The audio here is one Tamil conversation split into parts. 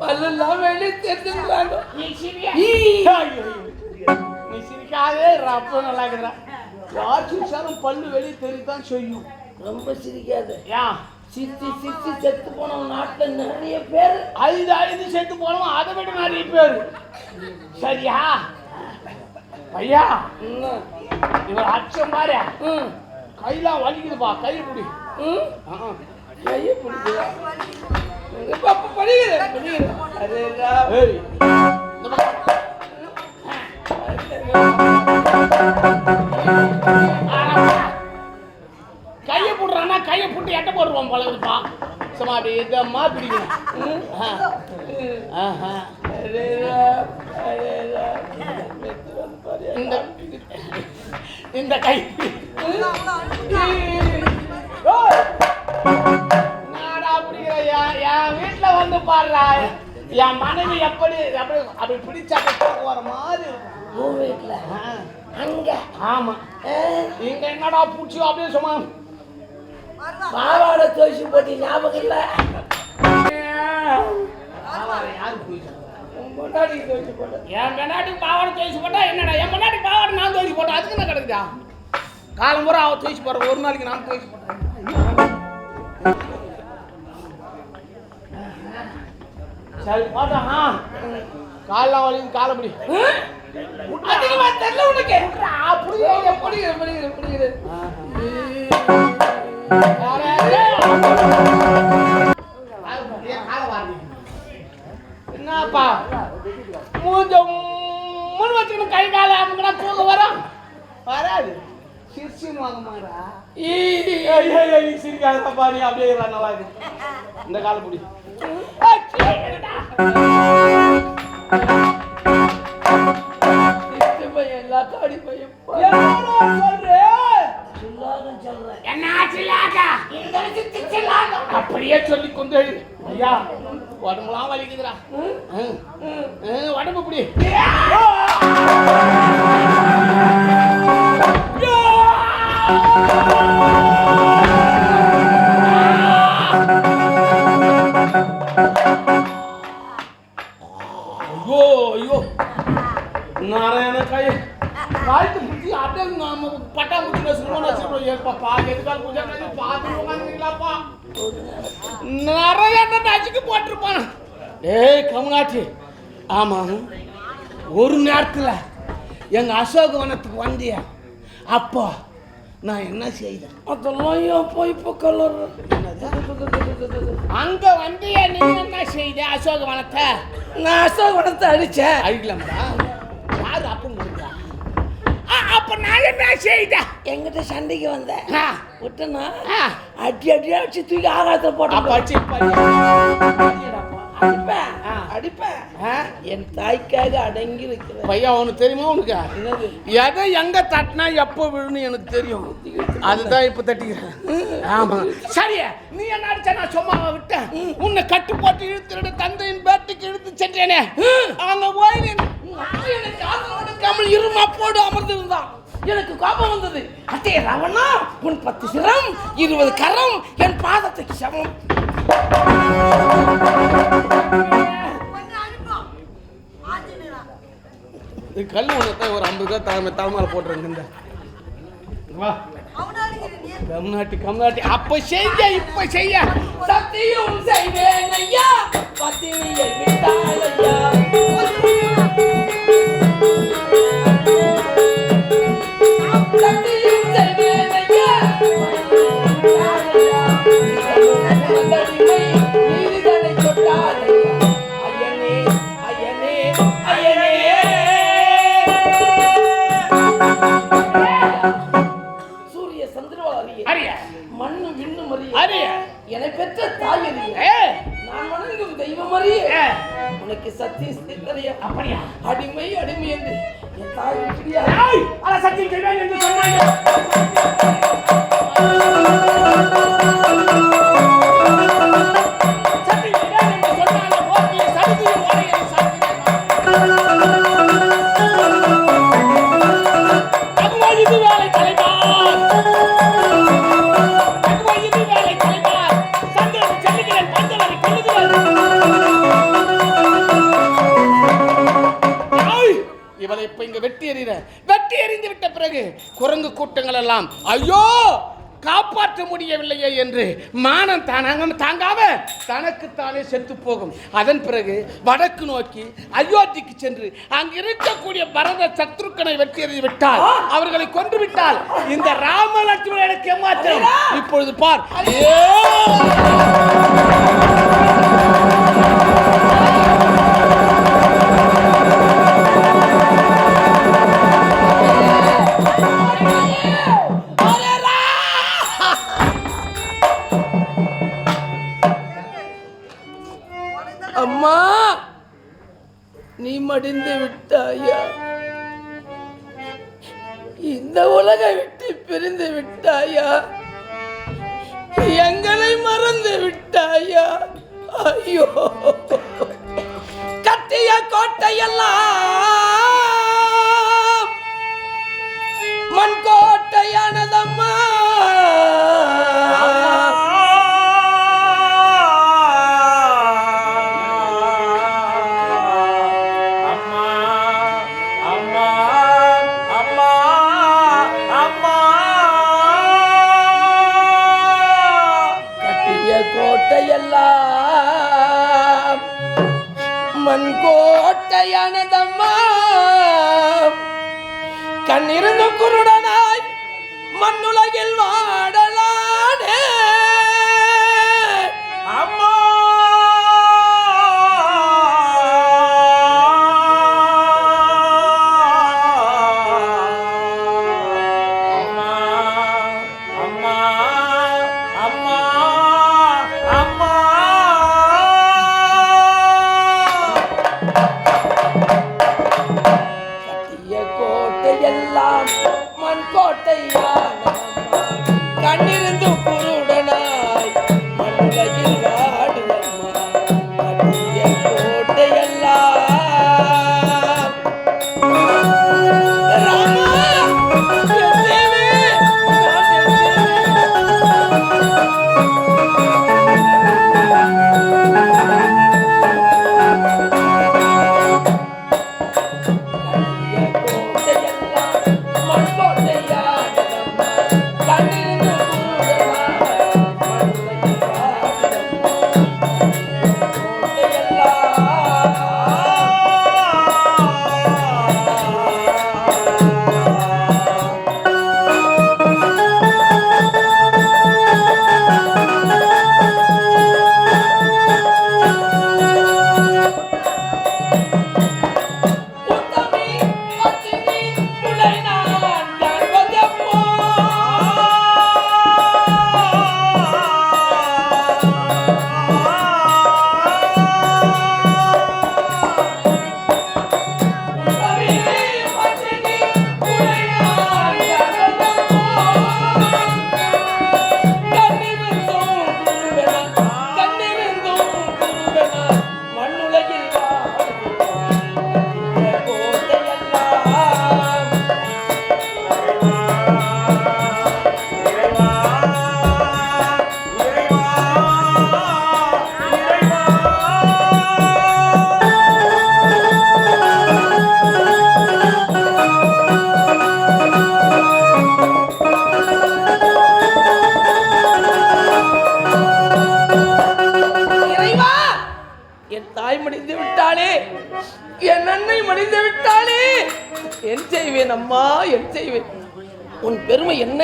பல்லெல்லாம் வெளியே தெரிஞ்சுக்கிறாங்க நீ சிரிக்காதே அப்போ நல்லா இருக்கிறா. யார் சிரிச்சாலும் பல்லு வெளியே தெரியுதான் செய்யும். ரொம்ப சிரிக்காத. ஏன் சிரிச்சு சிரிச்சு செத்து போனவன் நாட்டுல நிறைய பேர். ஐந்து ஐந்து செத்து போனோம் அதை விட நிறைய பேர். சரியா? ஐயா இவர் அச்சம் பாரு. கையெல்லாம் வலிக்குதுப்பா கை பிடி. கையை பக்கம். கையை போட்டு எட்ட போடுவான் பழகுதுப்பா சும்மா அப்படி இதம்மா பிடிக்கணும். இந்த இந்த கை நாடா பிடிக்கிற என் வீட்டுல வந்து பாடுறா. என் மனைவி எப்படி அப்படி அப்படி பிடிச்சா வர மாதிரி. உன் வீட்டுல. அங்க? ஆமா. இங்க என்னடா பூச்சி அப்படியே சும்மா பாவாடை தோசி போட்டி ஞாபகம் இல்ல? யாரு பூச்சி பொண்டாட்டி தோசி என் பெண்ணாட்டி பாவாடை துவைச்சு போட்டா என்னடா? என் பெண்ணாட்டி பாவாடை நான் துவைச்சு போட்டேன் அதுக்கு என்ன கிடக்குதா காலம் பூரா அவ துவைச்சு போடுற. ஒரு நாளைக்கு நான் துவைச்சு போட்டேன் சரி பாட்டா காலெல்லாம் வலிக்கும் காலை பிடி அதிகமா தெரியல உனக்கு. பிடிக்கிறேன் பிடிக்கிறேன் என்னப்பா? மூஞ்ச முன் வச்சுக்கணும் கை கால அமுக்கினா தூங்க வரும். வராது. சிரிச்சின்னு வாங்க மாடா சிரிக்காதப்பா நீ அப்படியே நல்லா இருக்கு இந்த கால பிடி. பையன் அப்படியே சொல்லி கொண்டு ஐயா உடம்புலாம் வலிக்குதுடா. ம், ம், உடம்பு இப்படி ஐயோ ஐயோ நாராயண காய் காய்த்து முடிச்சு அப்படியே நாம பட்டா முடிச்சு வச்சுக்கணும் வச்சுக்கணும் ஏப்பா பா எதுக்கால் பூஜை பண்ணி பார்த்து உட்காந்துங்களாப்பா நச்சுக்கு போட்டிருப்பான் ஏய் கமலாட்சி ஆமா ஒரு நேரத்தில் எங்க அசோகவனத்துக்கு வந்திய அப்போ நான் என்ன செய்தேன் அதெல்லாம் போய் இப்போ கலர் அங்க வந்திய நீ என்ன செய்த அசோகவனத்தை நான் அசோகவனத்தை அடிச்சேன் அழிக்கலாம்டா. யாரு அப்பன் கொடுத்தா அப்ப நான் என்ன செய்தேன்? எங்கிட்ட சண்டைக்கு வந்தேன். விட்டனா. அடி அடி அடிச்சு தூக்கி ஆகாயத்துல அப்ப போட்டு அடிச்சு. அடிப்பேன்? என் தாய்க்காக அடங்கி இருக்கிறேன். பையா உனக்கு தெரியுமா உனக்கு? எதை எங்க தட்டினா எப்போ விழுன்னு எனக்கு தெரியும். அதுதான் இப்ப தட்டிக்கிறேன். ஆமா. சரி நீ என்ன அடிச்ச? நான் சும்மா விட்டேன். உன்னை கட்டு போட்டு இழுத்துட்டு தந்தையின் பேட்டுக்கு இழுத்து சென்றேனே. அங்க போய் நீ- எனக்கு ஆதரவு இருமா போடு அமர்ந்திருந்தான் எனக்கு கோபம் வந்தது. அத்தே ரவணா உன் பத்து சிரம் இருபது கரம் என் பாதத்துக்கு சமம். இது கல் ஒன்று ஒரு ஐம்பது ரூபா தலைமை தலைமையில் போட்டுருங்க இந்த. வா. கம்நாட்டி கம்நாட்டி அப்ப செய்ய இப்ப செய்ய. சத்தியம் செய்வேன் ஐயா. பத்தினியை விட்டால் ஐயா. எல்லாம் ஐயோ காப்பாற்ற முடியவில்லையே என்று மானம் தானாங்க தாங்காம தனக்குத்தானே செத்து போகும். அதன் பிறகு வடக்கு நோக்கி அயோத்திக்கு சென்று அங்கு இருக்கக்கூடிய பரத சத்ருக்கனை வெற்றி எறிந்து விட்டால் அவர்களை கொன்று விட்டால் இந்த ராமலட்சுமணன் எனக்கு ஏமாற்றம். இப்பொழுது பார். கோட்டையெல்லாம் மண் கோட்டையானதம்மா கட்டிய கோட்டையெல்லாம். அம்மன் கோட்டையானதம்மா கண்ணிருந்து குருடனாய் மண்ணுலகில் வாட என் செய்வேன் அம்மா என் செய்வேன் உன் பெருமை என்ன?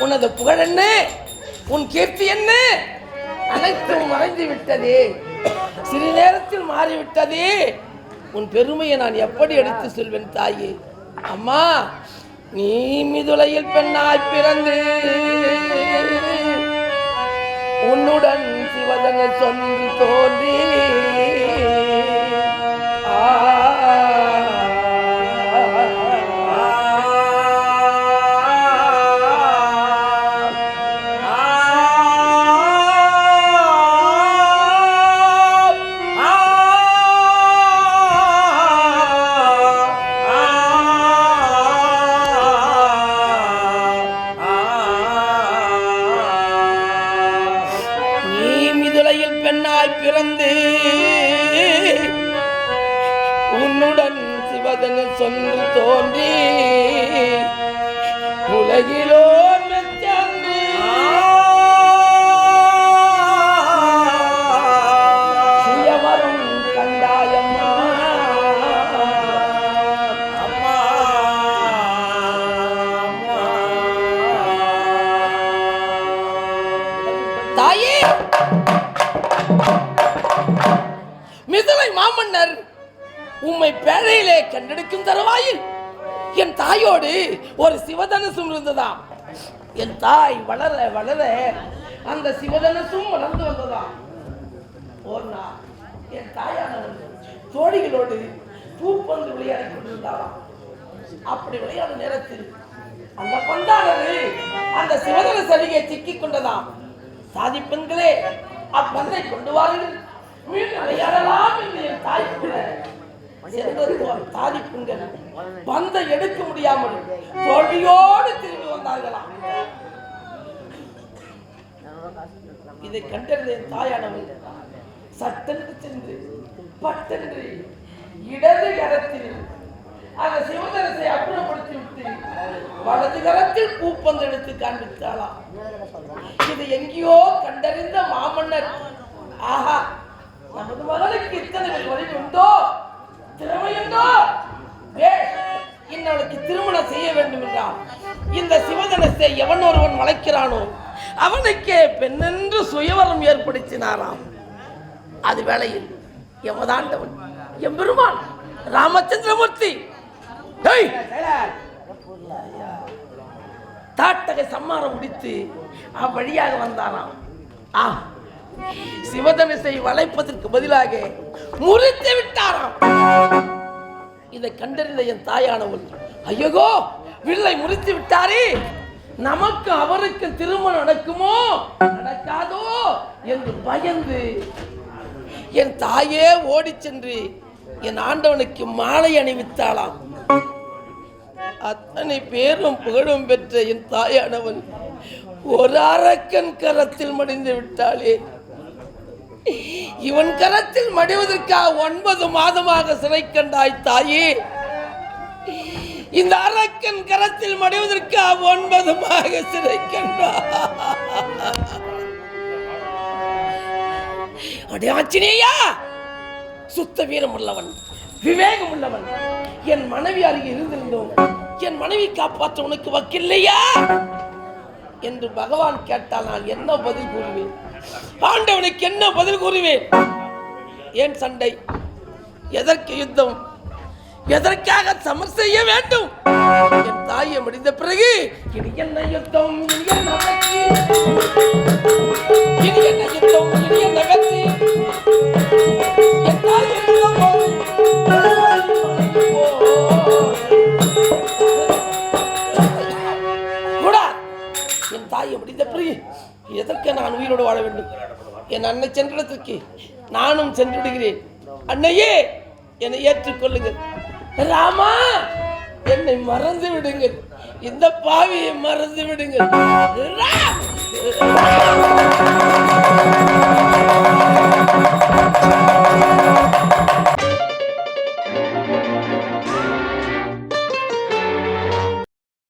உனது புகழ் என்ன? உன் கீர்த்தி என்ன? அனைத்தும் மறைந்து விட்டதே சிறு நேரத்தில் மாறிவிட்டதே. உன் பெருமையை நான் எப்படி எடுத்து செல்வேன் தாயே? அம்மா நீ மிதுளையில் பெண்ணாய் பிறந்து உன்னுடன் சிவதன சொந்து தோன்றி மிதுளையில் பெண்ணாய் பிறந்து உன்னுடன் சிவதன சொன்று தோன்றி உலகிலோ மாமன்னர் உம்மை பேழையிலே கண்டெடுக்கும் தருவாயில். என் தாயோடு ஒரு சிவதனுசும் இருந்ததாம். என் தாய் வளர வளர அந்த சிவதனுசும் வளர்ந்து வந்ததாம். ஒரு நாள் என் தாயானவன் தோழிகளோடு பூப்பந்து விளையாடி கொண்டிருந்தாராம் அப்படி விளையாடும் நேரத்தில் அந்த கொண்டாடரு அந்த சிவதன சரிகை சிக்கிக் கொண்டதாம். சாதி பெண்களே அப்பந்தை கொண்டு வாருங்கள். மீண்டும் விளையாடலாம் என்று என் தாய் பந்தை எடுக்க முடியாமல் தோல்வியோடு திரும்பி வந்தார்களாம் இதை கண்டறிந்த என் தாயானவள் சட்டென்று சென்று பட்டென்று இடது கரத்தில் அந்த சிவதரசை அப்புறப்படுத்தி விட்டு வலது கரத்தில் பூப்பந்து எடுத்து காண்பித்தாளாம் இது எங்கேயோ கண்டறிந்த மாமன்னர். ஆஹா நமது மகளுக்கு இத்தனை வலிமை உண்டோ திறமை உண்டோ இன்னவளுக்கு திருமணம் செய்ய வேண்டும் என்றால் இந்த சிவதனத்தை எவன் ஒருவன் வளைக்கிறானோ அவனுக்கே பெண்ணென்று சுயவரம் ஏற்படுத்தினாராம். அது வேளையில் எமதாண்டவன் எம்பெருமான் ராமச்சந்திரமூர்த்தி. டேய், தாட்டகை சம்மாரம் முடித்து அவ்வழியாக வந்தாராம். ஆ சிவதனுசை வளைப்பதற்கு பதிலாக முறித்து விட்டாராம். இதை கண்டறிந்த என் தாயானவள் ஐயோ வில்லை முறித்து விட்டாரே. நமக்கு அவருக்கு திருமணம் நடக்குமோ? நடக்காதோ? என்று பயந்து என் தாயே ஓடி சென்று என் ஆண்டவனுக்கு மாலை அணிவித்தாளாம். அத்தனை பேரும் புகழும் பெற்ற என் தாயானவன் ஒரு அரக்கன் கரத்தில் மடிந்து விட்டாளே. இவன் கரத்தில் மடிவதற்காக ஒன்பது மாதமாக சிறை கண்டாய் தாயே. இந்த அரக்கன் கரத்தில் மடிவதற்காக ஒன்பது மாத சிறை கண்டாய். அடே சுத்த வீரம் உள்ளவன் விவேகம் உள்ளவன் என் மனைவி அருகே இருந்திருந்தோம். என் மனைவி காப்பாற்ற உனக்கு வக்கில்லையா? என்று பகவான் கேட்டால் நான் என்ன பதில் கூறுவேன்? ஆண்டவனுக்கு என்ன பதில் கூறுவேன்? ஏன் சண்டை? எதற்கு யுத்தம்? எதற்காக சமர் செய்ய வேண்டும்? என் தாயை முடிந்த பிறகு இது என்ன யுத்தம்? இது என்ன வெற்றி இது என்ன யுத்தம்? இது என்ன வெற்றி என் தாய் இருந்த என் தாயை முடிந்த பிறகு எதற்கு நான் உயிரோடு வாழ வேண்டும்? என் அன்னை சென்றிடத்திற்கு நானும் சென்று விடுகிறேன் அன்னையே என்னை ஏற்றுக்கொள்ளுங்கள். ராமா என்னை மறந்து விடுங்கள் இந்த பாவியை மறந்து விடுங்கள் ரா!